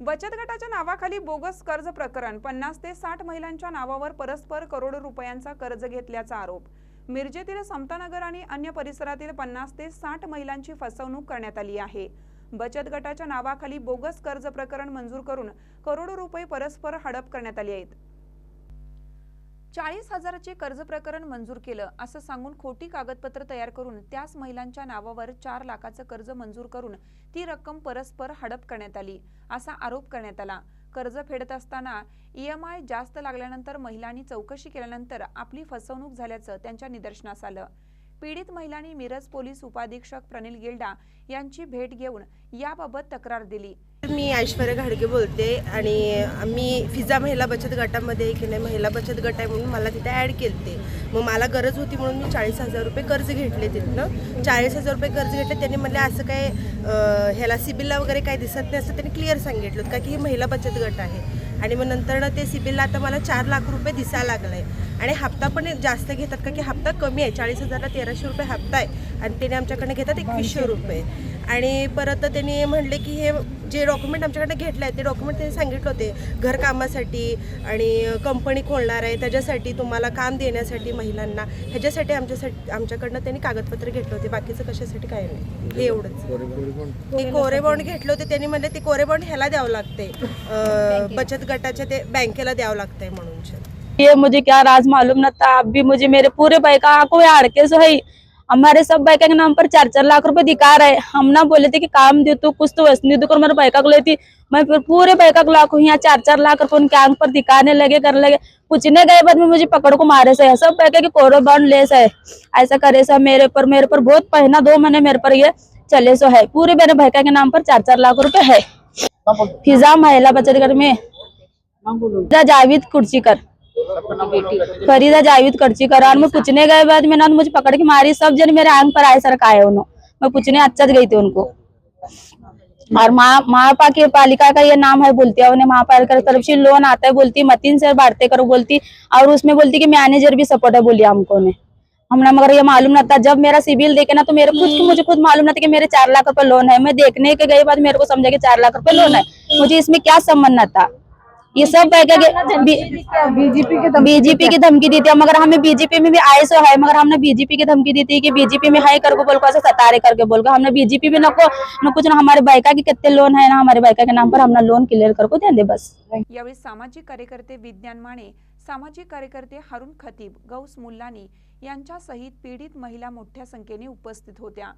बचत गटाच्या नावाखाली बोगस कर्ज प्रकरण पन्नास ते साठ महिलांच्या नावावर परस्पर करोडो रुपयांचा कर्ज घेतल्याचा आरोप. मिरजेतील समतानगर आणि अन्य परिसरातील पन्नास ते साठ महिलांची फसवणूक करण्यात आली आहे. बचत गटाच्या नावाखाली बोगस कर्ज प्रकरण मंजूर करून करोडो रुपये परस्पर हडप करण्यात आले आहेत. चाळीस हजाराचे कर्ज प्रकरण मंजूर केलं असं सांगून खोटी कागदपत्र तयार करून त्याच महिलांच्या नावावर चार लाखाचं कर्ज मंजूर करून ती रक्कम परस्पर हडप करण्यात आली असा आरोप करण्यात आला. कर्ज फेडत असताना ईएमआय जास्त लागल्यानंतर महिलांनी चौकशी केल्यानंतर आपली फसवणूक झाल्याचं त्यांच्या निदर्शनास आलं. पीडित महिलांनी मिरज पोलीस उपाधीक्षक प्रनिल गिल्डा यांची भेट घेऊन याबाबत तक्रार दिली. मी ऐश्वर्या घाडगे बोलते आणि मी फिजा महिला बचत गटामध्ये की नाही महिला बचत गट आहे म्हणून मला तिथे ॲड केलते. मग मला गरज होती म्हणून मी चाळीस हजार रुपये कर्ज घेतले तिथनं. चाळीस हजार रुपये कर्ज घेतले त्यांनी म्हणले असं काय ह्याला सिबिलला वगैरे काय दिसत नाही असं त्यांनी क्लिअर सांगितलं का की ही महिला बचत गट आहे. आणि मग नंतर ते सिबिलला आता मला चार लाख रुपये दिसायला लागलं. आहे आणि हप्ता पण जास्त घेतात का की हप्ता कमी आहे. चाळीस हजारला तेराशे रुपये हप्ता आहे. आणि त्याने आमच्याकडनं घेतात एकवीसशे रुपये. आणि परत त्यांनी म्हणले की हे जे डॉक्युमेंट आमच्याकडे घेतले आहेत ते डॉक्युमेंट त्यांनी सांगितले होते घरकामासाठी आणि कंपनी खोलणार आहे त्याच्यासाठी तुम्हाला काम देण्यासाठी महिलांना ह्याच्यासाठी आमच्यासाठी आमच्याकडनं त्यांनी कागदपत्र घेतले होते बाकीचं कशासाठी काय नाही. हे एवढंच. ते कोरे बॉन्ड घेतले होते त्यांनी म्हणले ते कोरे बॉन्ड ह्याला द्यावं लागते बचत गटाच्या ते बँकेला द्यावं लागतंय म्हणून. ये मुझे क्या राज मालूम न था अब भी मुझे मेरे पूरे बैका को अड़के सो है। हमारे सब बैका के नाम पर चार चार लाख रुपए दिखा रहे हम ना बोले थे कि काम दे तू कुछ तो वस्तु दे मेरे बैका को लेती मैं फिर पूरे बैका को लाखों यहाँ चार चार लाख रुपए उनके आँख पर दिखाने लगे करने लगे। पूछने गए बाद में मुझे पकड़ को मारे से। सब बैका के कोरो बॉन्ड ले से। ऐसा करे सा मेरे पर मेरे पर बहुत पहना दो महीने मेरे पर ये चले सो है। पूरे मेरे बैका के नाम पर चार चार लाख रुपए है। फिजा महिला बचत घर में। फरीदा कुर्सी कुर्सीकर। फरीदा जावेद कुर्सीकर और मैं पूछने गए बाद में ना तो मुझे पकड़ के मारी। सब जन मेरे आंग पर आए सर आए उन्होंने मैं पूछने अच्छा गई थी उनको। और माँ, महापा पालिका का ये नाम है, बोलती है उन्हें महापालिका की तरफ़ से लोन आता है, बोलती मतीन से बांटते करो, बोलती और उसमें बोलती कि मैनेजर भी सपोर्ट है बोली हमको ने हमने मगर ये मालूम ना था। जब मेरा सिविल देखे ना तो मेरे खुद की, मुझे खुद मालूम ना था कि मेरे चार लाख रुपए लोन है। मैं देखने के गई बाद मेरे को समझा कि चार लाख रुपए लोन है। मुझे इसमें क्या संबंध न था। ये सब कह के बीजेपी के बीजेपी की धमकी दी थी। मगर हमें बीजेपी में भी आए सो है। मगर हमने बीजेपी की धमकी दी थी कि बीजेपी में है करके बोल को ऐसे सतारे करके बोल। को हमने बीजेपी में नको न कुछ ना हमारे बाइका के कितने लोन है ना हमारे बाइका के नाम पर हमने लोन क्लियर करको दे दे बस। यावेळी सामाजिक कार्यकर्ते विज्ञान माने सामाजिक कार्यकर्ते हारून खतीब गौस मुल्लानी यांच्या सहित पीडित महिला मोठ्या संख्येने उपस्थित होत्या.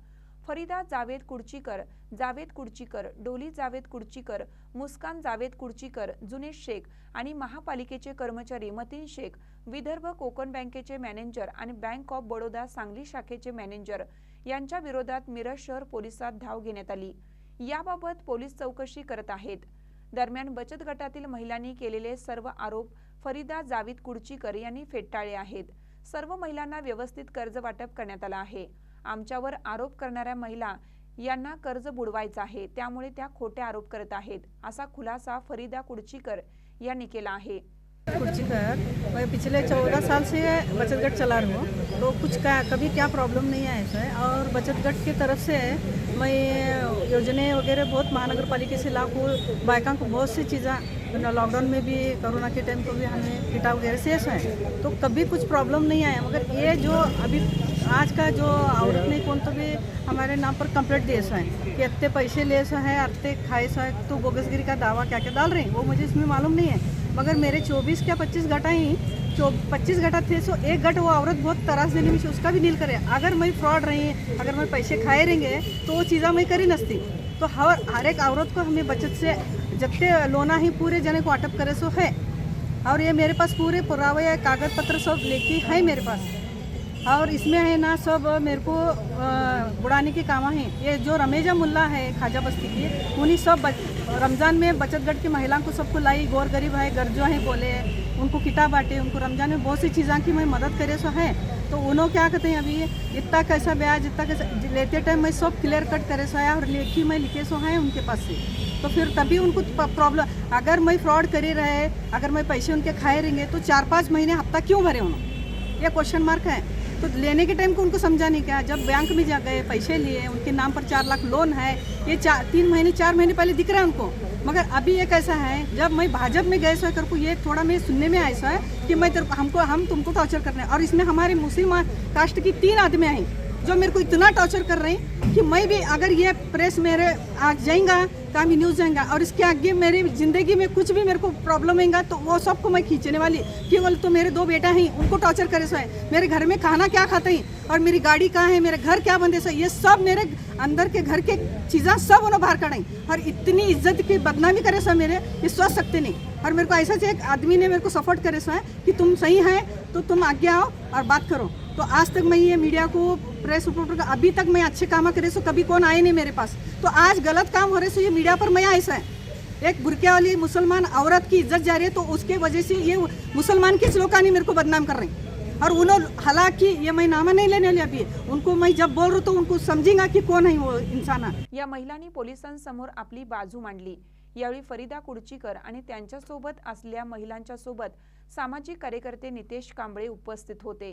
फरीदा जावेद कुडचीकर जावेद कुडचीकर डोली जावेद कुडचीकर मुस्कान जावेद कुडचीकर जुनेश शेख आणि महापालिकेचे कर्मचारी मतीन शेख विदर्भ कोकण बँकेचे मॅनेजर आणि बँक ऑफ बडोदा सांगली शाखेचे मॅनेजर यांच्या विरोधात मिरज शहर पोलिसात धाव घेण्यात आली. याबाबत पोलीस चौकशी करत आहेत. दरम्यान बचत गटातील महिलांनी केलेले सर्व आरोप फरीदा जावीद कुडचीकर यांनी फेटाळले आहेत. सर्व महिलांना व्यवस्थित कर्ज वाटप करण्यात आलं आहे. आमच्यावर आरोप करणाऱ्या महिला यांना कर्ज बुडवायचं आहे. त्यामुळे त्या खोटे आरोप करत आहेत असा खुलासा फरीदा कुडचीकर यांनी केला आहे. कुर्चीकर मैं पिछले चौदह साल से बचत गट चला रही हूँ तो कुछ का कभी क्या प्रॉब्लम नहीं आया है और बचत गट की तरफ से मैं योजने वगैरह बहुत महानगर पालिका से लाखों बाइकों को बहुत सी चीज़ें लॉकडाउन में भी कोरोना के टाइम को भी हमें किटा वगैरह से है तो कभी कुछ प्रॉब्लम नहीं आया मगर ये जो अभी आज का जो औरत ने कौन तो भी हमारे नाम पर कंप्लेंट दिए सो है कि इतने पैसे ले सो है, इतने खाए सो है तो बोगसगिरी का दावा क्या क्या डाल रहे हैं? वो मुझे इसमें मालूम नहीं है। मगर मेरे 24 क्या 25 घटा ही जो 25 घटा थे, सो एक घट वो औरत बहुत तरास देने में उसका भी नील करे। अगर मैं फ्रॉड रही, अगर मैं पैसे खाए रहेंगे तो वो चीज़ा मैं करी नसती। तो हर हर एक औरत को हमें बचत से, जत्ते लोना ही पूरे जने को अटप करे सो है। और ये मेरे पास पूरे पुरावे कागज़ पत्र सब लेके है मेरे पास। और इसमें है ना सब मेरे को बुढ़ाने के काम है। ये जो रमेजा मुल्ला है, खाजा बस्ती की, उन्हीं सब रमज़ान में बचत गट की महिलाओं को सबको लाई, गौर गरीब है, गर्जो है, बोले, उनको किताब बांटे, उनको रमज़ान में बहुत सी चीज़ों की मैं मदद करे, सो है। तो उन्होंने क्या कहते हैं अभी, इतना कैसा ब्याज, इतना कैसा लेते टाइम मैं सब क्लियर कट करे, सो है, और लेखी मैं लिखे, सो है उनके पास से। तो फिर तभी उनको प्रॉब्लम अगर मैं फ्रॉड करे रहे, अगर मैं पैसे उनके खाए रहेंगे तो चार पाँच महीने हफ़्ता क्यों भरे उन्होंने ये क्वेश्चन मार्क है। तो लेने के टाइम को उनको समझा नहीं क्या? जब बैंक में जा गए, पैसे लिए, उनके नाम पर चार लाख लोन है, ये चार तीन महीने, चार महीने पहले दिख रहा है उनको। मगर अभी ये कैसा है? जब मैं भाजपा में गए, सो कर को ये थोड़ा मैं सुनने में आया, सो है, कि मैं तेरे हमको, हम तुमको टॉर्चर करना और इसमें हमारे मुस्लिम कास्ट की तीन आदमी आई, जो मेरे को इतना टॉर्चर कर रहे हैं कि मैं भी अगर ये प्रेस मेरे आ जाएगा काम न्यूज़ जाएगा। और इसके आगे मेरी ज़िंदगी में कुछ भी मेरे को प्रॉब्लम आएगा तो वो सबको मैं खींचने वाली। केवल तो मेरे दो बेटा हैं, उनको टॉर्चर करे सो है मेरे घर में खाना क्या खाते हैं? और मेरी गाड़ी कहाँ है? मेरे घर क्या बंदे सो ये सब मेरे अंदर के घर के चीज़ें सब उन्होंने बाहर कढ़ाई और इतनी इज़्ज़त की बदनामी करे सो मेरे, ये सोच सकते नहीं। और मेरे को ऐसा चाहिए, एक आदमी ने मेरे को सपोर्ट करे सो है कि तुम सही है तो तुम आगे आओ और बात करो। तो आज तक मैं ये मीडिया को प्रेस रिपोर्टर का अभी तक मैं अच्छे काम करे सो कभी कौन आए नहीं मेरे पास। तो आज गलत काम हो रहे सो ये मीडिया पर मैं ऐसा है। एक बुरके वाली मुसलमान औरत की इज्जत जा रही है तो उसके वजह से ये मुसलमान किस लोग मेरे को बदनाम कर रहे हैं? और उन्होंने हालांकि ये मैं नामा नहीं लेने वाली अभी। उनको मैं जब बोल रहा हूँ तो उनको समझेगा कि कौन है वो इंसान या महिलांनी पोलिसांसमोर आपली बाजू मांडली. यावेळी फरीदा कुडचीकर आणि त्यांच्यासोबत असल्या महिलांच्या सोबत सामाजिक कार्यकर्ते नितेश कांबळे उपस्थित होते.